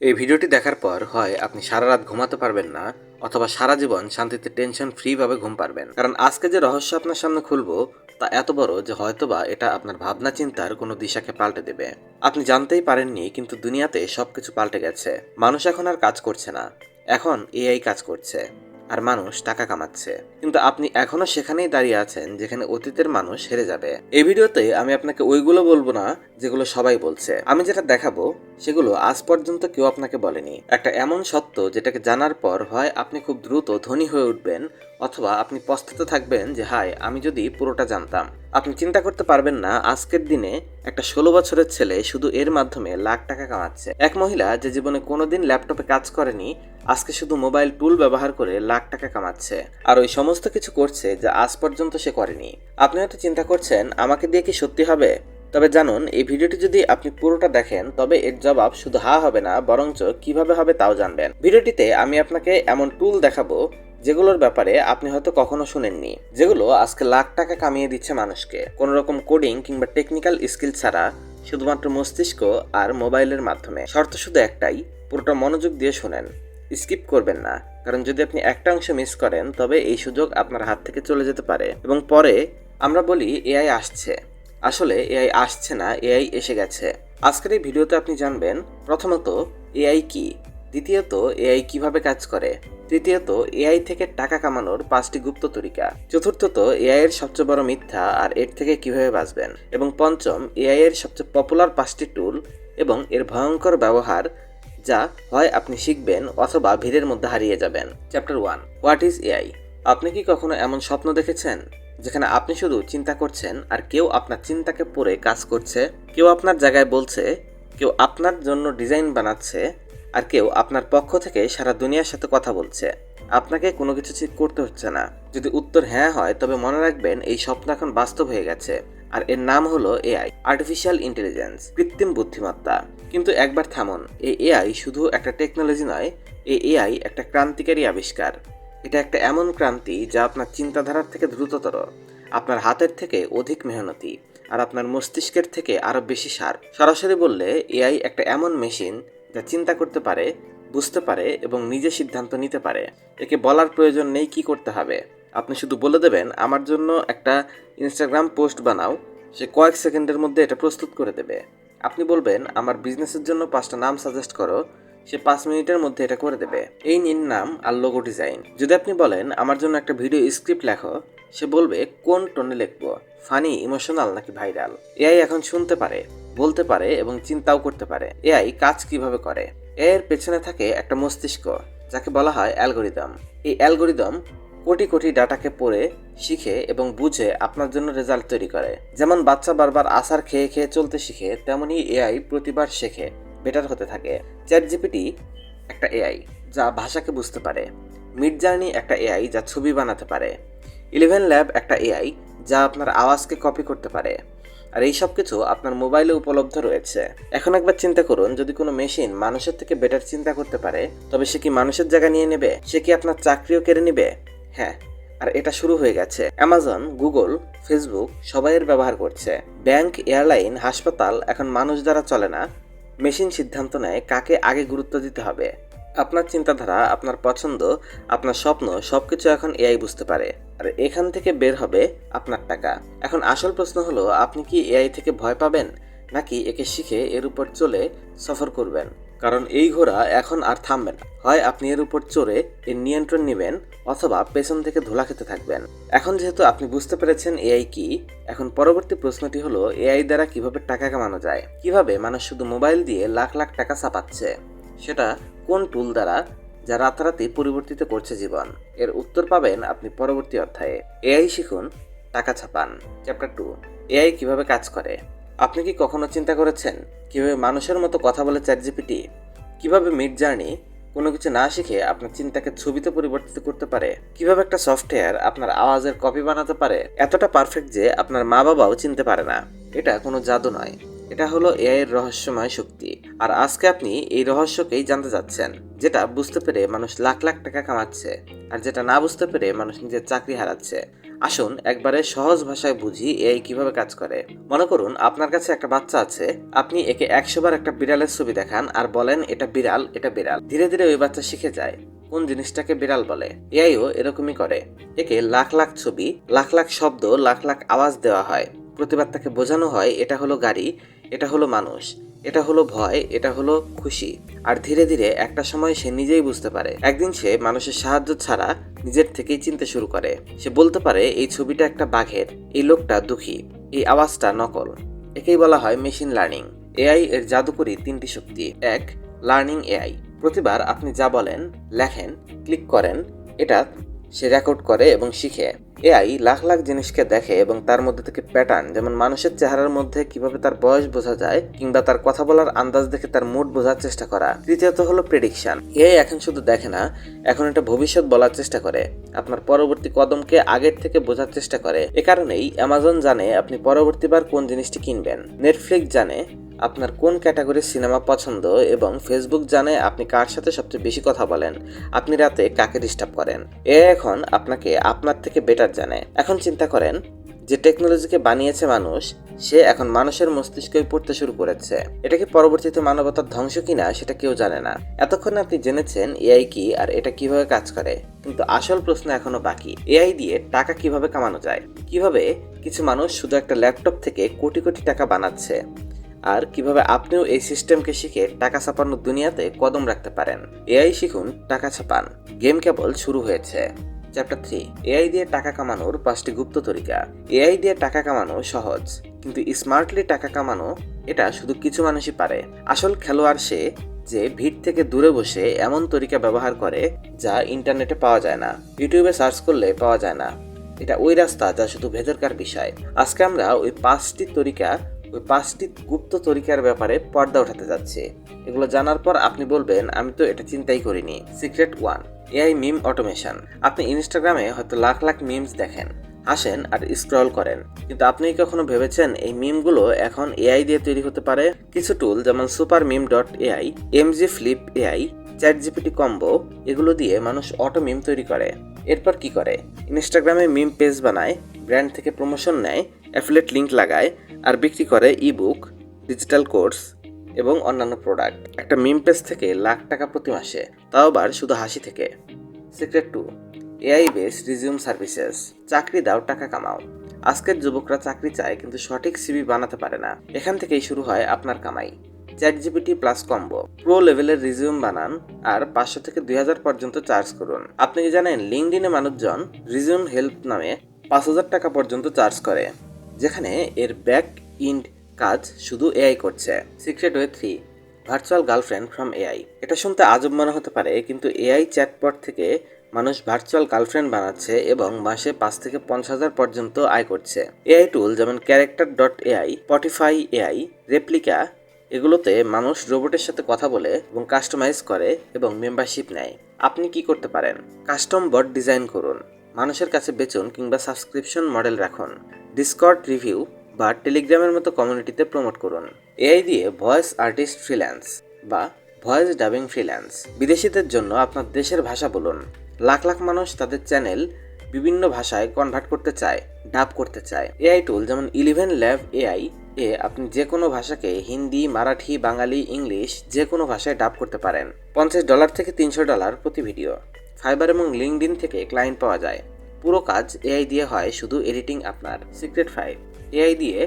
এই ভিডিওটি দেখার পর হয়, আপনি সারা রাত ঘুমাতে পারবেন না অথবা সারা জীবন শান্তিতে টেনশন ফ্রি ভাবে ঘুম পারবেন। কারণ আজকে যে রহস্য আপনার সামনে খুলবো, তা এত বড় যে হয়তোবা এটা আপনার ভাবনা চিন্তার কোনো দিশাকে পাল্টে দেবে। আপনি জানতেই পারেননি, কিন্তু দুনিয়াতে সবকিছু পাল্টে গেছে। মানুষ এখন আর কাজ করছে না। এখন এআই কাজ করছে। আর মানুষ টাকা কামাচ্ছে। কিন্তু আপনি এখনও সেখানেই দাঁড়িয়ে আছেন, যেখানে অতীতের মানুষ হেরে যাবে। এই ভিডিওতে আমি আপনাকে ওইগুলো বলব না, যেগুলো সবাই বলছে। আমি যেটা দেখাবো সেগুলো আজ পর্যন্ত কেউ আপনাকে বলেনি। একটা এমন সত্য যেটাকে জানার পর হয় আপনি খুব দ্রুত ধনী হয়ে উঠবেন অথবা আপনি পস্তাতে থাকবেন যে, হায়, আমি যদি পুরোটা জানতাম। আপনি চিন্তা করতে পারবেন না, আজকের দিনে একটা ষোলো বছরের ছেলে শুধু এর মাধ্যমে লাখ টাকা কামাচ্ছে। এক মহিলা যে জীবনে কোনোদিন ল্যাপটপে কাজ করেনি, আজকে শুধু মোবাইল টুল ব্যবহার করে লাখ টাকা কামাচ্ছে। আর ওই সমস্ত কিছু করছে যা, আজ পর্যন্ত সে করেনি। আপনি হয়তো চিন্তা করছেন, আমাকে দিয়ে কি সত্যি হবে? তবে জানুন, এই ভিডিওটি যদি আপনি পুরোটা দেখেন, তবে এর জবাব শুধু হা হবে না, বরঞ্চ কীভাবে হবে তাও জানবেন। ভিডিওটিতে আমি আপনাকে এমন টুল দেখাবো, যেগুলোর ব্যাপারে আপনি হয়তো কখনো শুনেননি, যেগুলো আজকে লাখ টাকা কামিয়ে দিচ্ছে মানুষকে। কোনো রকম কোডিং কিংবা টেকনিক্যাল স্কিল ছাড়া শুধুমাত্র মস্তিষ্ক আর মোবাইলের মাধ্যমে। শর্ত শুধু একটাই, পুরোটা মনোযোগ দিয়ে শুনেন। স্কিপ করবেন না, কারণ যদি আপনি একটা অংশ মিস করেন, তবে এই সুযোগ আপনার হাত থেকে চলে যেতে পারে। এবং পরে আমরা বলি এআই আসছে। আসলে এআই আসছে না, এআই এসে গেছে। আজকের এই ভিডিওতে আপনি জানবেন, প্রথমত, এআই কি? দ্বিতীয়ত, এআই কীভাবে কাজ করে? তৃতীয়ত, এআই থেকে টাকা কামানোর পাঁচটি গুপ্ত তরিকা। চতুর্থত, এআই এর সবচেয়ে বড় মিথ্যা আর এর থেকে কীভাবে বাঁচবেন? এবং পঞ্চম, এআই এর সবচেয়ে পপুলার পাঁচটি টুল এবং এর ভয়ঙ্কর ব্যবহার যা হয় আপনি শিখবেন অথবা ভিড়ের মধ্যে হারিয়ে যাবেন। Chapter one what is AI আপনি কি কখনো এমন স্বপ্ন দেখেছেন? যেখানে আপনি শুধু চিন্তা করছেন আর কেউ আপনার চিন্তাকে পড়ে কাজ করছে, কেউ আপনার জায়গায় বলছে, কেউ আপনার জন্য ডিজাইন বানাচ্ছে, আর কেউ আপনার পক্ষ থেকে সারা দুনিয়ার সাথে কথা বলছে। আপনাকে কোনো কিছু ঠিক করতে হচ্ছে না। যদি উত্তর হ্যাঁ হয়, তবে মনে রাখবেন এই স্বপ্ন এখন বাস্তব হয়ে গেছে। আর এর নাম হলো এআই আর্টিফিশিয়াল ইন্টেলিজেন্স কৃত্রিম বুদ্ধিমত্তা। কিন্তু একবার থামুন, এই এআই শুধু একটা টেকনোলজি নয়, এই এআই একটা ক্রান্তিকারী আবিষ্কার। এটা একটা এমন ক্রান্তি যা আপনার চিন্তাধারার থেকে দ্রুততর, আপনার হাতের থেকে অধিক মেহনতি, আর আপনার মস্তিষ্কের থেকে আরও বেশি সার। সরাসরি বললে, এআই একটা এমন মেশিন যা চিন্তা করতে পারে, বুঝতে পারে এবং নিজে সিদ্ধান্ত নিতে পারে। একে বলার প্রয়োজন নেই কি করতে হবে। আপনি শুধু বলে দেবেন, আমার জন্য একটা ইনস্টাগ্রাম পোস্ট বানাও। সে কয়েক সেকেন্ডের মধ্যে এটা প্রস্তুত করে দেবে। আপনি বলবেন, আমার বিজনেসের জন্য পাঁচটা নাম সাজেস্ট করো। সে পাঁচ মিনিটের মধ্যে এটা করে দেবে। এই নিন নাম আর লোগো ডিজাইন যদি আপনি বলেন, আমার জন্য একটা ভিডিও স্ক্রিপ্ট লেখো, সে বলবে, কোন টোনে লিখব? ফানি ইমোশনাল নাকি ভাইরাল এআই এখন শুনতে পারে, বলতে পারে এবং চিন্তাও করতে পারে। এআই কাজ কীভাবে করে? এর পেছনে থাকে একটা মস্তিষ্ক, যাকে বলা হয় অ্যালগোরিদম। এই অ্যালগোরিদম কোটি কোটি ডাটাকে পড়ে, শিখে এবং বুঝে আপনার জন্য রেজাল্ট তৈরি করে। যেমন বাচ্চা বারবার আসার খেয়ে খেয়ে চলতে শিখে, তেমনই এআই প্রতিবার শেখে। বেটার হতে থাকে। চ্যাট জিপিটি একটা এআই যা ভাষাকে বুঝতে পারে। মিড জার্নি একটা এআই যা ছবি বানাতে পারে। ইলেভেন ল্যাব একটা এআই যা আপনার আওয়াজকে কপি করতে পারে। আর এই সব কিছু আপনার মোবাইলে উপলব্ধ রয়েছে। এখন একবার চিন্তা করুন, যদি কোনো মেশিন মানুষের থেকে বেটার চিন্তা করতে পারে, তবে সে কি মানুষের জায়গা নিয়ে নেবে? সে কি আপনার চাকরিও কেড়ে নেবে? হ্যাঁ আর এটা শুরু হয়ে গেছে। অ্যামাজন গুগল ফেসবুক সবাইয়ের ব্যবহার করছে। ব্যাংক এয়ারলাইন হাসপাতাল, এখন মানুষ দ্বারা চলে না। মেশিন সিদ্ধান্ত নেয় কাকে আগে গুরুত্ব দিতে হবে। আপনার চিন্তাধারা, আপনার পছন্দ, আপনার স্বপ্ন সব কিছু এখন এআই বুঝতে পারে। আর এখান থেকে বের হবে আপনার টাকা। এখন আসল প্রশ্ন হলো, আপনি কি এআই থেকে ভয় পাবেন? নাকি একে শিখে এর উপর চলে সফর করবেন? কারণ এই ঘোড়া এখন আর থামবে না। হয় আপনি এর উপর চড়ে এর নিয়ন্ত্রণ নেবেন অথবা পেছন থেকে ধোলা খেতে থাকবেন। এখন যেহেতু আপনি বুঝতে পেরেছেন এআই কি, এখন পরবর্তী প্রশ্নটি হলো, এআই দ্বারা কীভাবে টাকা কামানো যায়? কীভাবে মানুষ শুধু মোবাইল দিয়ে লাখ লাখ টাকা ছাপাচ্ছে সেটা কোন টুল দ্বারা, যা রাতারাতি পরিবর্তিত করছে জীবন? এর উত্তর পাবেন আপনি পরবর্তী অধ্যায়ে। এআই শিখুন, টাকা ছাপান। চ্যাপ্টার টু এআই কীভাবে কাজ করে? আপনি কি কখনো চিন্তা করেছেন কীভাবে মানুষের মতো কথা বলে চ্যাট জিপিটি কীভাবে মিড জার্নি কোনো কিছু না শিখে আপনার চিন্তাকে ছবিতে পরিবর্তিত করতে পারে? কীভাবে একটা সফটওয়্যার আপনার আওয়াজের কপি বানাতে পারে? এতটা পারফেক্ট যে আপনার মা বাবাও চিনতে পারে না। এটা কোনো জাদু নয়। এটা হলো এআই এর রহস্যময় শক্তি। আর আজকে আপনি এই রহস্যকেই জানতে যাচ্ছেন যেটা বুঝতে পেরে মানুষ লাখ লাখ টাকা কামাচ্ছে, আর যেটা না বুঝতে পেরে মানুষ নিজের চাকরি হারাচ্ছে। আসুন, একবারে সহজ ভাষায় বুঝি এআই কীভাবে কাজ করে। মনে করুন, আপনার কাছে একটা বাচ্চা আছে, আপনি একে একশোবার একটা বিড়ালের ছবি দেখান আর বলেন, এটা বিড়াল এটা বিড়াল। ধীরে ধীরে ওই বাচ্চা শিখে যায়, কোন জিনিসটাকে বিড়াল বলে। এআইও এরকমই করে। একে লাখ লাখ ছবি, লাখ লাখ শব্দ, লাখ লাখ আওয়াজ দেওয়া হয়। প্রতিবাদ তাকে বোঝানো হয়, এটা হলো গাড়ি এটা হলো মানুষ, এটা হলো ভয়, এটা হলো খুশি। আর ধীরে ধীরে একটা সময় সে নিজেই বুঝতে পারে। একদিন সে মানুষের সাহায্য ছাড়া নিজের থেকেই চিনতে শুরু করে। সে বলতে পারে, এই ছবিটা একটা বাঘের, এই লোকটা দুঃখী, এই আওয়াজটা নকল। একেই বলা হয় মেশিন লার্নিং। এআই এর জাদুকরি তিনটি শক্তি। এক, লার্নিং এআই। প্রতিবার আপনি যা বলেন, লেখেন, ক্লিক করেন, এটা সে রেকর্ড করে এবং শিখে। এআই লাখ লাখ জিনিসকে দেখে এবং তার মধ্যে থেকে প্যাটার্ন যেমন মানুষের চেহারার মধ্যে কীভাবে তার বয়স বোঝা যায় কিংবা তার কথা বলার আন্দাজ দেখে তার মুড বোঝার চেষ্টা করা। তৃতীয়ত হলো প্রেডিকশন এআই এখন শুধু দেখে না, এখন এটা ভবিষ্যৎ বলার চেষ্টা করে। আপনার পরবর্তী কদমকে আগের থেকে বোঝার চেষ্টা করে। এ কারণেই অ্যামাজন জানে আপনি পরবর্তীবার কোন জিনিসটি কিনবেন। নেটফ্লিক্স জানে আপনার কোন ক্যাটাগরির সিনেমা পছন্দ এবং ফেসবুক জানে আপনি কার সাথে সবচেয়ে বেশি কথা বলেন? আপনি রাতে কাকে ডিস্টার্ব করেন? এ এখন আপনাকে আপনার থেকে বেটার জানে। এখন চিন্তা করেন, যে টেকনোলজিকে বানিয়েছে মানুষ, সে এখন মানুষের মস্তিষ্কে পড়তে শুরু করেছে। এটা কি পরবর্তীতে মানবতার ধ্বংস কিনা সেটা কেউ জানে না। এতক্ষণ আপনি জেনেছেন এআই কি আর এটা কীভাবে কাজ করে। কিন্তু আসল প্রশ্ন এখনও বাকি। এআই দিয়ে টাকা কীভাবে কামানো যায়? কীভাবে কিছু মানুষ শুধু একটা ল্যাপটপ থেকে কোটি কোটি টাকা বানাচ্ছে? আর কীভাবে আপনিও এই সিস্টেমকে শিখে টাকা ছাপানোর দুনিয়াতে কদম রাখতে পারেন। এআই শিখুন টাকা ছাপান। গেম কেবল শুরু হয়েছে। চ্যাপ্টার থ্রি এআই দিয়ে টাকা কামানোর পাঁচটি গুপ্ত তরিকা। এআই দিয়ে টাকা কামানো সহজ, কিন্তু স্মার্টলি টাকা কামানো, এটা শুধু কিছু মানুষই পারে। আসল খেলোয়াড় সে যে ভিড় থেকে দূরে বসে এমন তরিকা ব্যবহার করে যা ইন্টারনেটে পাওয়া যায় না, ইউটিউবে সার্চ করলে পাওয়া যায় না। এটা ওই রাস্তা যা শুধু ভেতরকার বিষয়। আজকে আমরা ওই পাঁচটি তরিকা ওই পাঁচটি গুপ্ত তরিকার ব্যাপারে পর্দা উঠাতে যাচ্ছে। এগুলো জানার পর আপনি বলবেন, আমি তো এটা চিন্তাই করিনি। Secret one, AI meme automation. আপনি ইনস্টাগ্রামে হয়তো লাখ লাখ মিমস দেখেন। আসেন আর স্ক্রল করেন। কিন্তু আপনি কখনো ভেবেছেন এই মিমগুলো এখন এআই দিয়ে তৈরি হতে পারে? কিছু টুল যেমন super meme dot AI, Imgflip AI chat GPT combo এগুলো দিয়ে মানুষ অটো মিম তৈরি করে। এরপর কি করে? ইনস্টাগ্রামে মিম পেজ বানায়, ব্র্যান্ড থেকে প্রমোশন নেয় অ্যাফিলেট লিঙ্ক লাগায় আর বিক্রি করে ই বুক ডিজিটাল কোর্স এবং অন্যান্য প্রোডাক্ট একটা মিম পেজ থেকে লাখ টাকা প্রতি মাসে, তাও আবার শুধু হাসি থেকে। Secret two AI base resume services চাকরি দাও, টাকা কামাও। আজকের যুবকরা চাকরি চায়, কিন্তু সঠিক সিবি বানাতে পারে না। এখান থেকেই শুরু হয় আপনার কামাই। Chat GPT plus combo pro লেভেলের রিজিউম বানান আর পাঁচশো থেকে দুই হাজার পর্যন্ত চার্জ করুন। আপনি কি জানেন লিঙ্কডিনে মানুষজন রিজিউম হেল্প নামে পাঁচ হাজার টাকা পর্যন্ত চার্জ করে, যেখানে এর ব্যাক ইন্ড কাজ শুধু এআই করছে। Secret way three virtual girlfriend from AI এটা শুনতে আজব মনে হতে পারে, কিন্তু এআই চ্যাটপট থেকে মানুষ ভার্চুয়াল গার্লফ্রেন্ড বানাচ্ছে এবং মাসে পাঁচ থেকে পঞ্চাশ হাজার পর্যন্ত আয় করছে। এআই টুল যেমন character dot AI Spotify AI Replika এগুলোতে মানুষ রোবটের সাথে কথা বলে এবং কাস্টমাইজ করে এবং মেম্বারশিপ নেয়। আপনি কি করতে পারেন? কাস্টম বট ডিজাইন করুন। মানুষের কাছে বেচুন কিংবা সাবস্ক্রিপশন মডেল রাখুন। ডিসকর্ড রিভিউ বা টেলিগ্রামের মতো কমিউনিটিতে প্রমোট করুন। এআই দিয়ে ভয়েস আর্টিস্ট ফ্রিল্যান্স বা ভয়েস ডাবিং ফ্রিল্যান্স বিদেশিদের জন্য আপনার দেশের ভাষা বলুন। লাখ লাখ মানুষ তাদের চ্যানেল বিভিন্ন ভাষায় কনভার্ট করতে চায় ডাব করতে চায়। এআই টুল যেমন ইলেভেন ল্যাব এআই এ আপনি যে কোনো ভাষাকে হিন্দি, মারাঠি, বাঙালি, ইংলিশ যে কোনো ভাষায় ডাব করতে পারেন। পঞ্চাশ ডলার থেকে তিনশো ডলার প্রতি ভিডিও। ফাইবার এবং লিঙ্কডিন থেকে ক্লায়েন্ট পাওয়া যায়। পুরো কাজ এআই দিয়ে হয়, শুধু এডিটিং আপনার। সিক্রেট ফাইভ এআই দিয়ে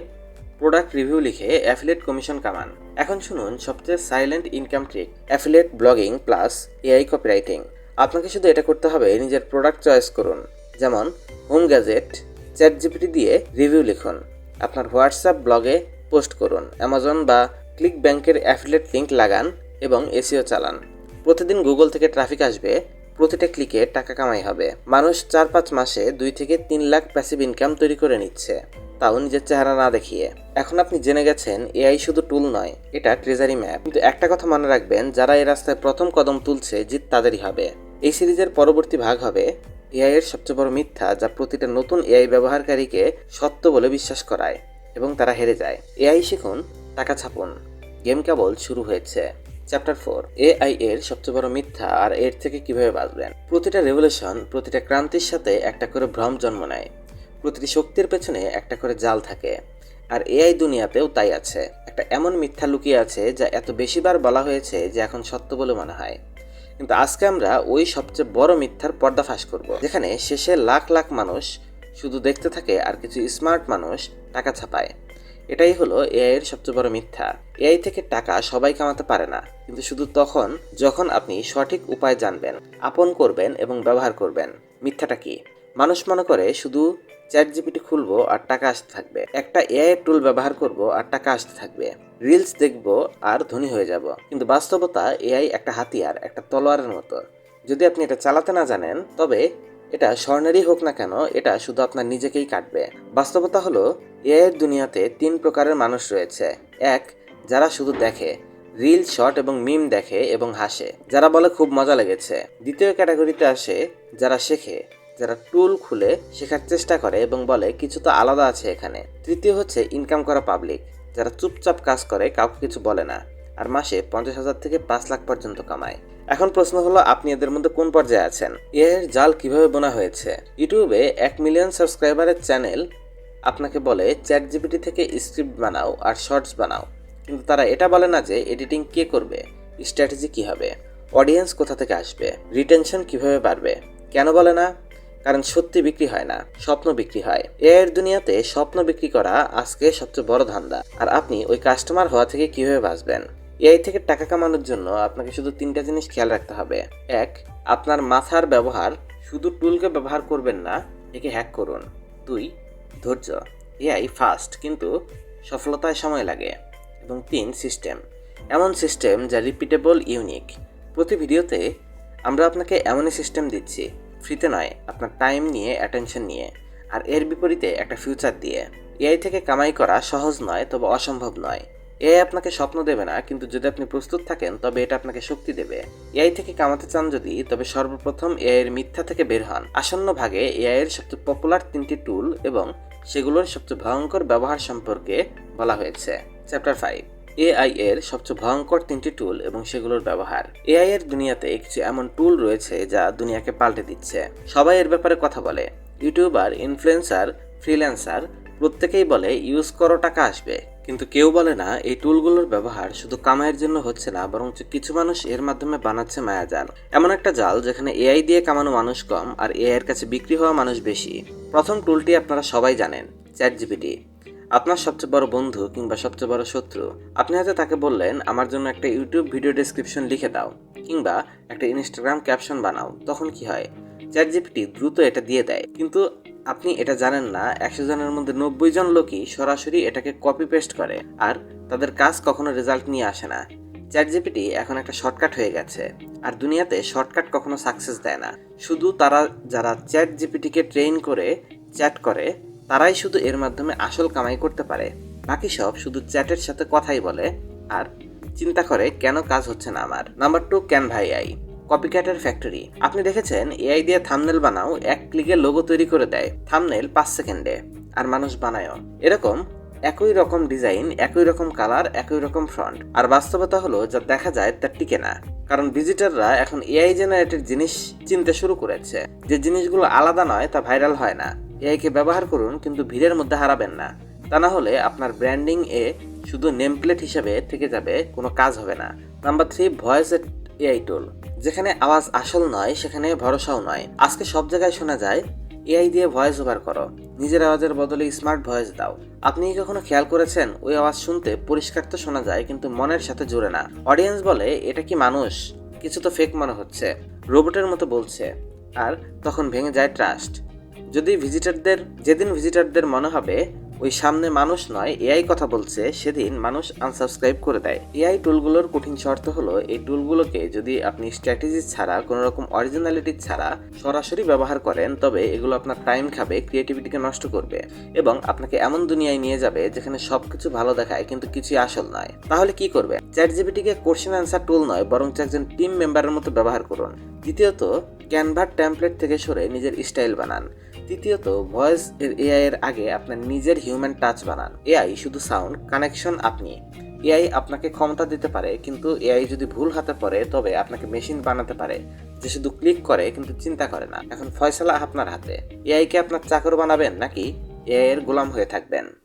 প্রোডাক্ট রিভিউ লিখে অ্যাফিলেট কমিশন কামান। এখন শুনুন সবচেয়ে silent income trick. Affiliate blogging plus AI copywriting. আপনাকে শুধু এটা করতে হবে, নিজের প্রোডাক্ট চয়েস করুন। যেমন হোম গ্যাজেট চ্যাট জিপিটি দিয়ে রিভিউ লিখুন। আপনার হোয়াটসঅ্যাপ ব্লগে পোস্ট করুন, অ্যামাজন বা ক্লিক ব্যাংকের অ্যাফিলেট লিঙ্ক লাগান এবং এসিও চালান। প্রতিদিন গুগল থেকে ট্রাফিক আসবে, প্রতিটা ক্লিকে টাকা কামাই হবে। মানুষ চার পাঁচ মাসে দুই থেকে তিন লাখ প্যাসিভ ইনকাম তৈরি করে নিচ্ছে, তাও নিজের চেহারা না দেখিয়ে। এখন আপনি জেনে গেছেন, এআই শুধু টুল নয়, এটা ট্রেজারি ম্যাপ কিন্তু একটা কথা মনে রাখবেন, যারা এই রাস্তায় প্রথম কদম তুলছে জিত তাদেরই হবে। এই সিরিজের পরবর্তী ভাগ হবে এআই এর সবচেয়ে বড় মিথ্যা যা প্রতিটা নতুন এআই ব্যবহারকারীকে সত্য বলে বিশ্বাস করায় এবং তারা হেরে যায়। এআই শিখুন, টাকা ছাপুন। গেম কেবল শুরু হয়েছে। চ্যাপ্টার ফোর এআই এর সবচেয়ে বড় মিথ্যা আর এর থেকে কীভাবে বাঁচবেন? প্রতিটা রেভলিউশন প্রতিটা ক্রান্তির সাথে একটা করে ভ্রম জন্ম নেয়। প্রতিটি শক্তির পেছনে একটা করে জাল থাকে। আর এআই দুনিয়াতেও তাই আছে। একটা এমন মিথ্যা লুকিয়ে আছে যা এত বেশিবার বলা হয়েছে যে এখন সত্য বলে মনে হয়। কিন্তু আজকে আমরা ওই সবচেয়ে বড় মিথ্যার পর্দাফাশ করব। যেখানে শেষে লাখ লাখ মানুষ শুধু দেখতে থাকে আর কিছু স্মার্ট মানুষ টাকা ছাপায়। এটাই হলো এআই এর সবচেয়ে বড় মিথ্যা। এআই থেকে টাকা সবাই কামাতে পারে না। কিন্তু শুধু তখন যখন আপনি সঠিক উপায় জানবেন, আপন করবেন এবং ব্যবহার করবেন। মিথ্যাটা কি? মানুষ মনে করে শুধু চ্যাট জিপিটি খুলবো আর টাকা আসতে থাকবে। একটা এআই টুল ব্যবহার করব আর টাকা আসতে থাকবে। রিলস দেখব আর ধনী হয়ে যাব। কিন্তু বাস্তবতা এআই একটা হাতিয়ার, একটা তলোয়ারের মতো। যদি আপনি এটা চালাতে না জানেন, তবে এটা স্বর্ণেরই হোক না কেন, এটা শুধু আপনার নিজেকেই কাটবে। বাস্তবতা হলো এআই এর দুনিয়াতে তিন প্রকারের মানুষ রয়েছে। এক, যারা শুধু দেখে। রিল শর্ট এবং মিম দেখে এবং হাসে। যারা বলে খুব মজা লেগেছে। দ্বিতীয় ক্যাটাগরিতে আসে যারা শেখে। যারা টুল খুলে শেখার চেষ্টা করে এবং বলে কিছু তো আলাদা আছে এখানে। তৃতীয় হচ্ছে ইনকাম করা পাবলিক যারা চুপচাপ কাজ করে, কাউকে কিছু বলে না। আর মাসে পঞ্চাশ হাজার থেকে পাঁচ লাখ পর্যন্ত কামায়। এখন প্রশ্ন হলো, আপনি এদের মধ্যে কোন পর্যায়ে আছেন? এর জাল কীভাবে বোনা হয়েছে? ইউটিউবে এক মিলিয়ন সাবস্ক্রাইবারের চ্যানেল আপনাকে বলে চ্যাট জিপিটি থেকে স্ক্রিপ্ট বানাও আর শর্টস বানাও। কিন্তু তারা এটা বলে না যে, এডিটিং কে করবে? স্ট্র্যাটেজি কী হবে? অডিয়েন্স কোথা থেকে আসবে? রিটেনশন কীভাবে বাড়বে? কেন বলে না? কারণ সত্যি বিক্রি হয় না, স্বপ্ন বিক্রি হয়। এর দুনিয়াতে স্বপ্ন বিক্রি করা আজকে সবচেয়ে বড় ধান্দা। আর আপনি ওই কাস্টমার হওয়া থেকে কীভাবে বাঁচবেন? এআই থেকে টাকা কামানোর জন্য আপনাকে শুধু তিনটা জিনিস খেয়াল রাখতে হবে। এক, আপনার মাথার ব্যবহার শুধু টুলকে ব্যবহার করবেন না, একে হ্যাক করুন। দুই, ধৈর্য। এআই ফাস্ট কিন্তু সফলতায় সময় লাগে। এবং তিন সিস্টেম এমন সিস্টেম যা রিপিটেবল ইউনিক প্রতি ভিডিওতে আমরা আপনাকে এমনই সিস্টেম দিচ্ছি ফ্রিতে নয়, আপনার টাইম নিয়ে অ্যাটেনশন নিয়ে, আর এর বিপরীতে একটা ফিউচার দিয়ে। এআই থেকে কামাই করা সহজ নয়, তবে অসম্ভব নয়। এআই আপনাকে স্বপ্ন দেবে না, কিন্তু যদি আপনি প্রস্তুত থাকেন, তবে এটা আপনাকে শক্তি দেবে। এআই থেকে কামাতে চান যদি, তবে সর্বপ্রথম এআই এর মিথ্যা থেকে বের হন। আসন্ন ভাগে এআই এর সবচেয়ে পপুলার তিনটি টুল এবং সেগুলোর সবচেয়ে ভয়ঙ্কর ব্যবহার সম্পর্কে বলা হয়েছে। চ্যাপ্টার ফাইভ এআই এর সবচেয়ে ভয়ঙ্কর তিনটি টুল এবং সেগুলোর ব্যবহার। এআই এর দুনিয়াতে কিছু এমন টুল রয়েছে যা দুনিয়াকে পাল্টে দিচ্ছে। সবাই এর ব্যাপারে কথা বলে। ইউটিউবার ইনফ্লুয়েন্সার ফ্রিল্যান্সার প্রত্যেকেই বলে ইউজ করো, টাকা আসবে। কিন্তু কেউ বলে না, এই টুলগুলোর ব্যবহার শুধু কামাইয়ের জন্য হচ্ছে না বরং কিছু মানুষ এর মাধ্যমে বানাচ্ছে মায়াজাল। এমন একটা জাল যেখানে এআই দিয়ে কামানো মানুষ কম আর এআই এর কাছে বিক্রি হওয়া মানুষ বেশি। প্রথম টুলটি আপনারা সবাই জানেন চ্যাট জিপিটি আপনার সবচেয়ে বড় বন্ধু কিংবা সবচেয়ে বড় শত্রু, আপনি হয়তো তাকে বললেন, আমার জন্য একটা ইউটিউব ভিডিও ডেসক্রিপশন লিখে দাও, কিংবা একটা ইনস্টাগ্রাম ক্যাপশন বানাও। তখন কি হয়? চ্যাট জিপিটি দ্রুত এটা দিয়ে দেয়। কিন্তু আপনি এটা জানেন না, একশো জনের মধ্যে নব্বই জন লোকই সরাসরি এটাকে কপি পেস্ট করে, আর তাদের কাজ কখনো রেজাল্ট নিয়ে আসে না। চ্যাট জিপিটি এখন একটা শর্টকাট হয়ে গেছে, আর দুনিয়াতে শর্টকাট কখনো সাকসেস দেয় না। শুধু তারা, যারা চ্যাট জিপিটিকে ট্রেন করে চ্যাট করে তারাই শুধু এর মাধ্যমে আসল কামাই করতে পারে। বাকি সব শুধু চ্যাটের সাথে কথাই বলে। আর চিন্তা করে কেন কাজ হচ্ছে না আমার? Number two, can buy AI. কপিক্যাটের factory. আপনি দেখেছেন, এআই দিয়ে থামনেল বানাও, এক ক্লিকে লোগো তৈরি করে দেয়। থামনেল পাঁচ সেকেন্ডে। আর মানুষ বানায়ও। এরকম একই রকম ডিজাইন, একই রকম কালার, একই রকম ফ্রন্ট। আর বাস্তবতা হলো যা দেখা যায় তা টিকে না। কারণ ভিজিটাররা এখন এআই জেনারেটেড জিনিস চিনতে শুরু করেছে। যে জিনিসগুলো আলাদা নয় তা ভাইরাল হয় না। এআইকে ব্যবহার করুন, কিন্তু ভিড়ের মধ্যে হারাবেন না। তা না হলে আপনার ব্র্যান্ডিং এ শুধু নেম প্লেট হিসেবে থেকে যাবে, কোনো কাজ হবে না। Number three voice AI tool যেখানে আওয়াজ আসল নয়, সেখানে ভরসাও নয়। আজকে সব জায়গায় শোনা যায় এআই দিয়ে ভয়েস ওভার করো। নিজের আওয়াজের বদলে স্মার্ট ভয়েস দাও। আপনি কি কখনো খেয়াল করেছেন? ওই আওয়াজ শুনতে পরিষ্কার তো শোনা যায়, কিন্তু মনের সাথে জুড়ে না। অডিয়েন্স বলে, এটা কি মানুষ? কিছু তো ফেক মনে হচ্ছে। রোবটের মতো বলছে। আর তখন ভেঙে যায় ট্রাস্ট যদি ভিজিটারদের যেদিন ভিজিটারদের মনে হবে ওই সামনে মানুষ নয়, এআই কথা বলছে, সেদিন মানুষ আনসাবস্ক্রাইব করে দেয়। এআই টুলগুলোর কঠিন শর্ত হলো, এই টুলগুলোকে যদি আপনি স্ট্র্যাটেজি ছাড়া কোনো রকম অরিজিনালিটি ছাড়া সরাসরি ব্যবহার করেন, তবে এগুলো আপনার টাইম খাবে ক্রিয়েটিভিটিকে নষ্ট করবে এবং আপনাকে এমন দুনিয়ায় নিয়ে যাবে যেখানে সব কিছু ভালো দেখায়, কিন্তু কিছুই আসল নয়। তাহলে কি করবে চ্যাট জিবিটিকে কোশ্চেন অ্যান্সার টুল নয় বরং একজন টিম মেম্বারের মতো ব্যবহার করুন। দ্বিতীয়ত ক্যানভার টেমপ্লেট থেকে সরে নিজের স্টাইল বানান। তৃতীয়ত ভয়েস এর এআই এর আগে আপনার নিজের হিউম্যান টাচ বানান। এআই শুধু সাউন্ড কানেকশন আপনি। এআই আপনাকে ক্ষমতা দিতে পারে, কিন্তু এআই যদি ভুল হাতে পড়ে, তবে আপনাকে মেশিন বানাতে পারে, যে শুধু ক্লিক করে, কিন্তু চিন্তা করে না। এখন ফয়সালা আপনার হাতে। এআইকে আপনার চাকর বানাবেন, নাকি এআই এর গোলাম হয়ে থাকবেন?